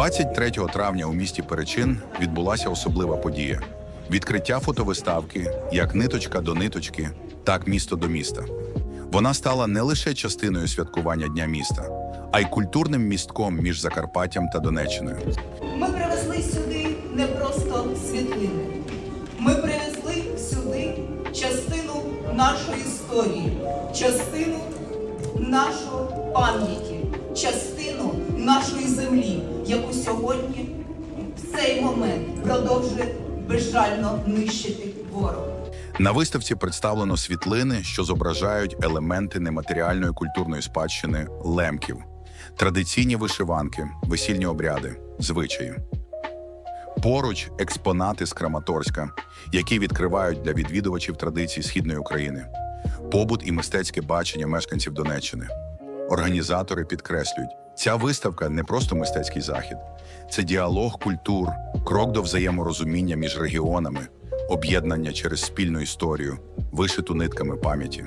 23 травня у місті Перечин відбулася особлива подія: відкриття фотовиставки як ниточка до ниточки, так місто до міста. Вона стала не лише частиною святкування Дня міста, а й культурним містком між Закарпаттям та Донеччиною. Ми привезли сюди не просто світлини. Ми привезли сюди частину нашої історії, частину нашої пам'яті, частину нашої землі, сьогодні в цей момент продовжує безжально нищити ворог. На виставці представлено світлини, що зображають елементи нематеріальної культурної спадщини лемків, традиційні вишиванки, весільні обряди, звичаї. Поруч експонати з Краматорська, які відкривають для відвідувачів традицій східної України, побут і мистецьке бачення мешканців Донеччини. Організатори підкреслюють, ця виставка не просто мистецький захід, це діалог культур, крок до взаєморозуміння між регіонами, об'єднання через спільну історію, вишиту нитками пам'яті.